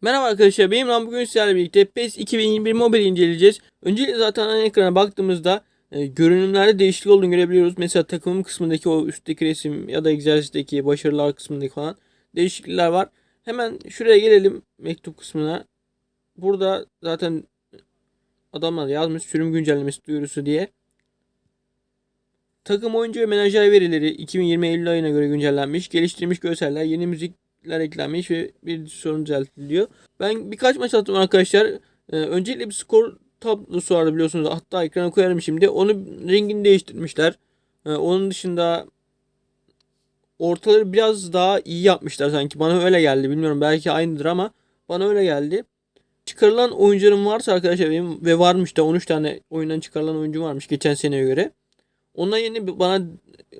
Merhaba arkadaşlar benim Ram bugün sizlerle birlikte PES 2021 Mobile inceleyeceğiz. Öncelikle zaten ana ekrana baktığımızda e, görünümlerde değişiklik olduğunu görebiliyoruz. Mesela takımım kısmındaki o üstteki resim ya da egzersizdeki başarılar kısmındaki falan değişiklikler var. Hemen şuraya gelelim mektup kısmına. Burada zaten adamlar yazmış sürüm güncellemesi duyurusu diye. Takım oyuncu ve menajer verileri 2020 Eylül ayına göre güncellenmiş. Geliştirilmiş görseller, yeni müzikler eklenmiş ve bir sorun düzeltiliyor. Ben birkaç maç attım arkadaşlar. Ee, öncelikle bir skor tablosu vardı biliyorsunuz. Hatta ekrana koyarım şimdi. Onu rengini değiştirmişler. Ee, onun dışında ortaları biraz daha iyi yapmışlar sanki. Bana öyle geldi. Bilmiyorum belki aynıdır ama bana öyle geldi. Çıkarılan oyuncularım varsa arkadaşlar benim ve varmış da 13 tane oyundan çıkarılan oyuncu varmış geçen seneye göre. Ondan yeni bana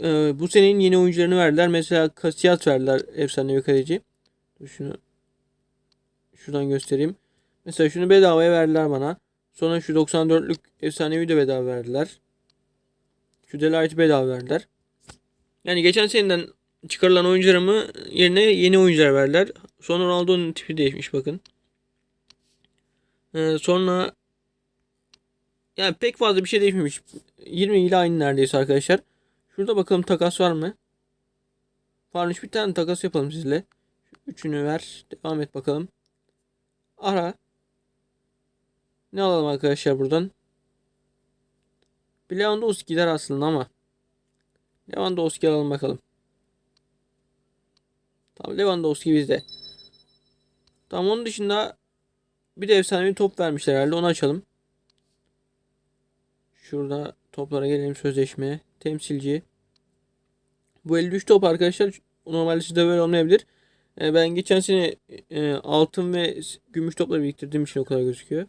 e, bu senenin yeni oyuncularını verdiler. Mesela Casillas verdiler efsanevi kaleci. Şunu şuradan göstereyim. Mesela şunu bedavaya verdiler bana. Sonra şu 94'lük efsanevi de bedava verdiler. Şu Delight'ı bedava verdiler. Yani geçen seneden çıkarılan oyuncularımı yerine yeni oyuncular verdiler. Sonra Ronaldo'nun tipi değişmiş bakın. Ee, sonra yani pek fazla bir şey değişmemiş. 20 ile aynı neredeyse arkadaşlar. Şurada bakalım takas var mı? Varmış bir tane takas yapalım sizle. Üçünü ver. Devam et bakalım. Ara. Ne alalım arkadaşlar buradan? Bir Lewandowski gider aslında ama. Lewandowski alalım bakalım. Tamam Lewandowski bizde. Tamam onun dışında bir de efsanevi top vermişler herhalde. Onu açalım. Şurada toplara gelelim sözleşmeye. Temsilci. Bu 53 top arkadaşlar normalde sizde böyle olmayabilir. E, ben geçen sene e, altın ve gümüş topları biriktirdiğim için o kadar gözüküyor.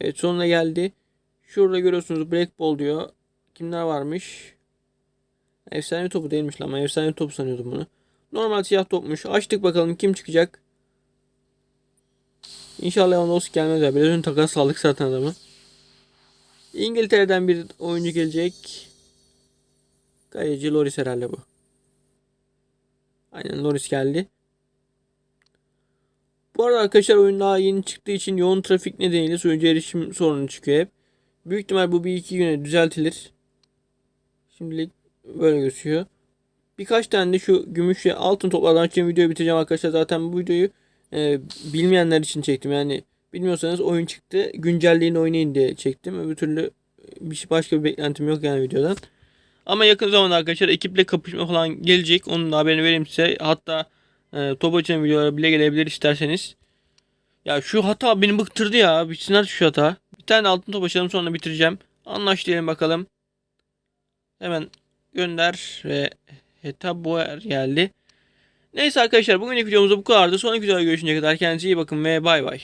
Evet sonuna geldi. Şurada görüyorsunuz Black Ball diyor. Kimler varmış? Efsane topu değilmiş lan. Ben efsane topu sanıyordum bunu. Normal siyah topmuş. Açtık bakalım kim çıkacak. İnşallah Lewandowski gelmez ya. Biraz önce takas aldık zaten adamı. İngiltere'den bir oyuncu gelecek. Kaleci Loris herhalde bu. Aynen Loris geldi. Bu arada arkadaşlar oyun daha yeni çıktığı için yoğun trafik nedeniyle sürücü erişim sorunu çıkıyor hep. Büyük ihtimal bu bir iki güne düzeltilir. Şimdilik böyle gözüküyor. Birkaç tane de şu gümüş ve altın toplardan açacağım videoyu bitireceğim arkadaşlar. Zaten bu videoyu e, bilmeyenler için çektim. Yani bilmiyorsanız oyun çıktı. Güncelleyin oynayın diye çektim. Öbür türlü bir şey başka bir beklentim yok yani videodan. Ama yakın zamanda arkadaşlar ekiple kapışma falan gelecek. Onun da haberini vereyim size. Hatta e, top açan videolara bile gelebilir isterseniz. Ya şu hata beni bıktırdı ya. Bitsin artık şu hata. Bir tane altın top açalım sonra bitireceğim. Anlaş diyelim bakalım. Hemen gönder ve Heta Boer geldi. Neyse arkadaşlar bugünkü videomuzda bu kadardı. Sonraki videoda görüşünceye kadar kendinize iyi bakın ve bay bay.